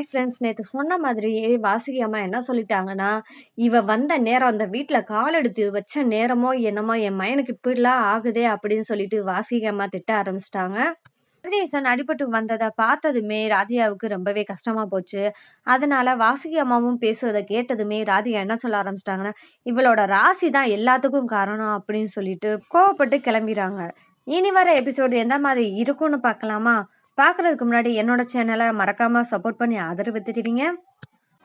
Hi friends நேற்று சொன்ன மாதிரியே வாசுகி அம்மா என்ன சொல்லிட்டாங்கன்னா இவ வந்த நேரம் அந்த வீட்டில் கால் எடுத்து வச்ச நேரமோ என்னமோ என் மயனுக்கு இப்படிலாம் ஆகுதே அப்படின்னு சொல்லிட்டு வாசுகி அம்மா திட்ட ஆரம்பிச்சிட்டாங்க. கதிரேசன் அடிபட்டு வந்ததை பார்த்ததுமே ராதியாவுக்கு ரொம்பவே கஷ்டமா போச்சு. அதனால வாசுகி அம்மாவும் பேசுறதை கேட்டதுமே ராதியா என்ன சொல்ல ஆரம்பிச்சிட்டாங்கன்னா இவளோட ராசி தான் எல்லாத்துக்கும் காரணம் அப்படின்னு சொல்லிட்டு கோவப்பட்டு கிளம்பிடுறாங்க இனி வர எபிசோடு எந்த மாதிரி இருக்கும்னு பார்க்கலாமா? பார்க்குறதுக்கு முன்னாடி என்னோட சேனலை மறக்காமல் சப்போர்ட் பண்ணி ஆதரவு தெரிவிங்க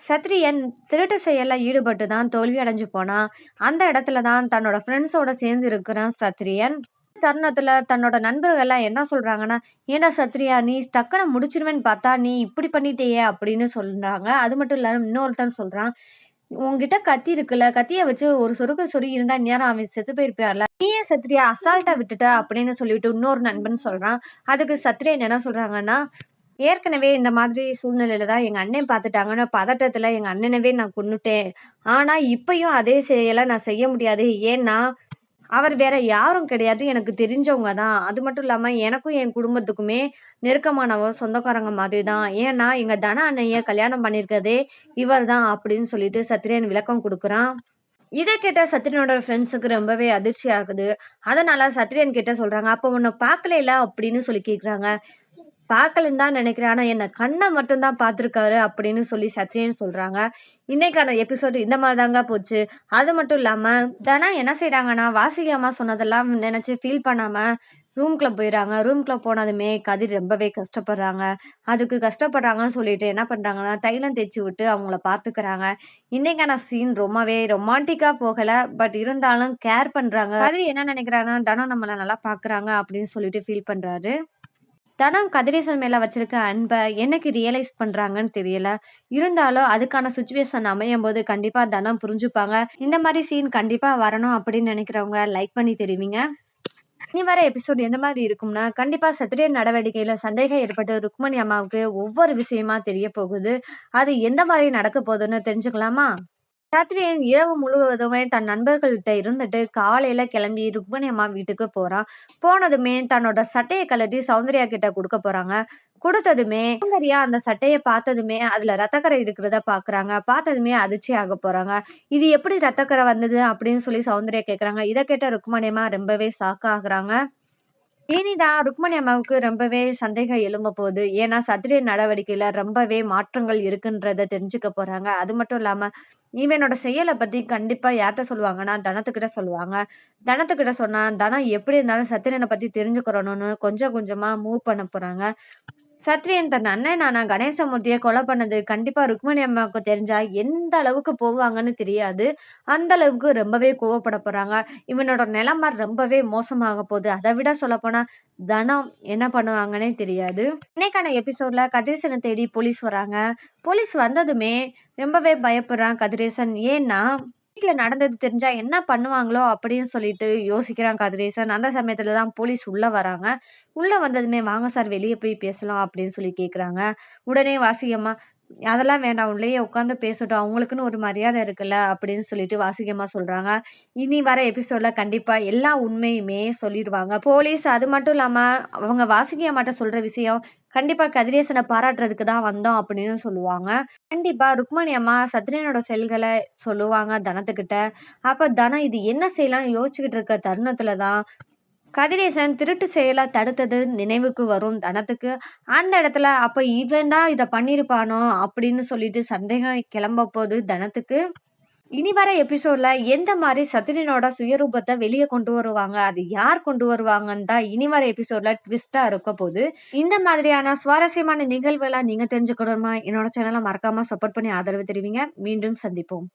சத்ரியன் திருட்டு செயலில் ஈடுபட்டு தான் தோல்வி அடைஞ்சு போனான் அந்த இடத்துல தான் தன்னோட ஃப்ரெண்ட்ஸோட சேர்ந்து இருக்கிறான் சத்ரியன் தருணத்துல தன்னோட நண்பர்கள்லாம் என்ன சொல்றாங்கன்னா ஏன்னா சத்ரியா நீ டக்குன்னு முடிச்சிருவேன்னு பார்த்தா நீ இப்படி பண்ணிட்டேயே அப்படின்னு சொல்றாங்க. அது மட்டும் இல்லாமல் இன்னொருத்தன் சொல்றான் உன்கிட்ட கத்தி இருக்குல்ல கத்திய வச்சு ஒரு சொருக்க சொருகி இருந்தா நேரம் அவன் செத்து போயிருப்பார்ல நீயே சத்ரியா அசால்ட்டா விட்டுட்ட அப்படின்னு சொல்லிட்டு இன்னொரு நண்பன் சொல்றான். அதுக்கு சத்ரியா என்ன சொல்றாங்கன்னா ஏற்கனவே இந்த மாதிரி சூழ்நிலையில தான் எங்க அண்ணன் பார்த்துட்டாங்கன்னு பதட்டத்துல எங்க அண்ணனவே நான் கொன்னுட்டேன். ஆனா இப்பயும் அதே செயலை நான் செய்ய முடியாது. ஏன்னா அவர் வேற யாரும் கிடையாது. எனக்கு தெரிஞ்சவங்க தான். அது மட்டும் இல்லாமல் எனக்கும் என் குடும்பத்துக்குமே நெருக்கமானவ சொந்தக்காரங்க மாதிரி தான் ஏன்னா எங்கள் தன அண்ணைய கல்யாணம் பண்ணியிருக்கதே இவர் தான் அப்படின்னு சொல்லிட்டு சத்ரியன் விளக்கம் கொடுக்குறான். இதை கேட்ட சத்ரியனோட ஃப்ரெண்ட்ஸுக்கு ரொம்பவே அதிர்ச்சி ஆகுது. அதனால சத்ரியன் கிட்ட சொல்றாங்க அப்போ உன்னை பார்க்கல அப்படின்னு சொல்லி கேட்குறாங்க பார்க்கலன்னு தான் நினைக்கிறேன். ஆனால் என்னை கண்ணை மட்டும்தான் பார்த்துருக்காரு அப்படின்னு சொல்லி சத்ரியன் சொல்கிறாங்க இன்னைக்கான எபிசோடு இந்த மாதிரி தாங்க போச்சு. அது மட்டும் இல்லாமல் தனா என்ன செய்கிறாங்கன்னா வாசிகி அம்மா சொன்னதெல்லாம் நினச்சி ஃபீல் பண்ணாமல் ரூம்குள்ளே போயிடறாங்க ரூம்குள்ளே போனதுமே கதிர் ரொம்பவே கஷ்டப்படுறாங்க. அதுக்கு கஷ்டப்படுறாங்கன்னு சொல்லிட்டு என்ன பண்ணுறாங்கன்னா தைலம் தேய்ச்சி விட்டு அவங்கள பார்த்துக்கிறாங்க. இன்னைக்கான சீன் ரொம்பவே ரொமான்டிக்காக போகலை. பட் இருந்தாலும் கேர் பண்ணுறாங்க கதிர் என்ன நினைக்கிறாங்கன்னா தனம் நம்மளை நல்லா பார்க்குறாங்க அப்படின்னு சொல்லிட்டு ஃபீல் பண்ணுறாரு தனம் கதிரேசன் மேல வச்சிருக்க அன்பை என்னைக்கு ரியலைஸ் பண்றாங்கன்னு தெரியல. இருந்தாலும் அதுக்கான சுச்சுவேஷன் அமையும் போது கண்டிப்பா தனம் புரிஞ்சுப்பாங்க. இந்த மாதிரி சீன் கண்டிப்பா வரணும் அப்படின்னு நினைக்கிறவங்க லைக் பண்ணி தெரிவிங்க. இனி வர எபிசோட் எந்த மாதிரி இருக்கும்னா கண்டிப்பா சத்திரிய நடவடிக்கையில சந்தேகம் ஏற்பட்டு ருக்மணி அம்மாவுக்கு ஒவ்வொரு விஷயமா தெரிய போகுது. அது எந்த மாதிரி நடக்க போகுதுன்னு தெரிஞ்சுக்கலாமா? ராத்திரியின் இரவு முழுவதுமே தன் நண்பர்கள்கிட்ட இருந்துட்டு காலையில கிளம்பி ருக்மணி அம்மா வீட்டுக்கு போறான் போனதுமே தன்னோட சட்டையை கலட்டி சௌந்தர்யா கிட்ட கொடுக்க போறாங்க. கொடுத்ததுமே சௌந்தர்யா அந்த சட்டையை பார்த்ததுமே அதுல ரத்தக்கரை இருக்கிறத பாக்குறாங்க. பார்த்ததுமே அதிர்ச்சி ஆக போறாங்க. இது எப்படி ரத்தக்கரை வந்தது அப்படின்னு சொல்லி சௌந்தர்யா கேக்குறாங்க. இதை கேட்ட ருக்மணி அம்மா ரொம்பவே ஷாக் ஆகுறாங்க. இனிதான் ருக்மணி அம்மாவுக்கு ரொம்பவே சந்தேகம் எழும்ப போகுது. ஏன்னா சத்திரிய நடவடிக்கையில ரொம்பவே மாற்றங்கள் இருக்குன்றத தெரிஞ்சுக்க போறாங்க. அது மட்டும் இல்லாம இவனோட செயலை பத்தி கண்டிப்பா யார்கிட்ட சொல்லுவாங்கன்னா தனத்துக்கிட்ட சொல்லுவாங்க. தனத்துக்கிட்ட சொன்னா தனம் எப்படி இருந்தாலும் சத்திரனை பத்தி தெரிஞ்சுக்கிறணும்னு கொஞ்சம் கொஞ்சமா மூவ் பண்ண போறாங்க. சத்ரியன் தன் அண்ணனான கணேசமூர்த்தியை கொலை பண்ணது கண்டிப்பா ருக்மணி அம்மாவுக்கு தெரிஞ்சா எந்த அளவுக்கு போவாங்கன்னு தெரியாது. அந்த அளவுக்கு ரொம்பவே கோவப்பட போறாங்க. இவனோட நிலைமை ரொம்பவே மோசமாக போகுது. அதை விட சொல்ல போனா தனம் என்ன பண்ணுவாங்கன்னே தெரியாது. இன்னைக்கான எபிசோட்ல கதிரேசனை தேடி போலீஸ் வராங்க. போலீஸ் வந்ததுமே ரொம்பவே பயப்படுறான் கதிரேசன். ஏன்னா வீட்டில் நடந்தது தெரிஞ்சா என்ன பண்ணுவாங்களோ அப்படின்னு சொல்லிட்டு யோசிக்கிறான் கதிரேசன். அந்த சமயத்துல தான் போலீஸ் உள்ள வராங்க. உள்ள வந்ததுமே வாங்க சார் வெளியே போய் பேசலாம் அப்படின்னு சொல்லி கேட்குறாங்க உடனே வாசிகம்மா அதெல்லாம் வேண்டாம் உள்ளேயே உட்காந்து பேசட்டும். அவங்களுக்குன்னு ஒரு மரியாதை இருக்குல்ல அப்படின்னு சொல்லிட்டு வாசிகமா சொல்றாங்க. இனி வர எபிசோட்ல கண்டிப்பா எல்லா உண்மையுமே சொல்லிடுவாங்க. போலீஸ் அது மட்டும் இல்லாம அவங்க வாசிகம்மாட்ட சொல்ற விஷயம் கண்டிப்பா கதிரேசனை பாராட்டுறதுக்கு தான் வந்தோம் அப்படின்னு சொல்லுவாங்க. கண்டிப்பா ருக்மணி அம்மா சத்ரியனோட செல்களை சொல்லுவாங்க தனத்துக்கிட்ட. அப்ப தனம் இது என்ன செய்யலாம் யோசிச்சுக்கிட்டு இருக்க தருணத்தில் தான் கதிரேசன் திருட்டு செயலை தடுத்தது நினைவுக்கு வரும் தனத்துக்கு. அந்த இடத்துல அப்போ இவன்டா தான் இதை பண்ணியிருப்பானோ அப்படின்னு சொல்லிட்டு சந்தேகம் கிளம்ப போது தனத்துக்கு. இனி வர எபிசோட்ல எந்த மாதிரி சத்துனினோட சுயரூபத்தை வெளியே கொண்டு வருவாங்க அது யார் கொண்டு வருவாங்கன்னு தான் இனி வர எபிசோட்ல ட்விஸ்டா இருக்க போது இந்த மாதிரியான சுவாரஸ்யமான நிகழ்வுகளை நீங்க தெரிஞ்சுக்கணுமா என்னோட சேனலை மறக்காம சப்போர்ட் பண்ணி ஆதரவு தெரிவிங்க. மீண்டும் சந்திப்போம்.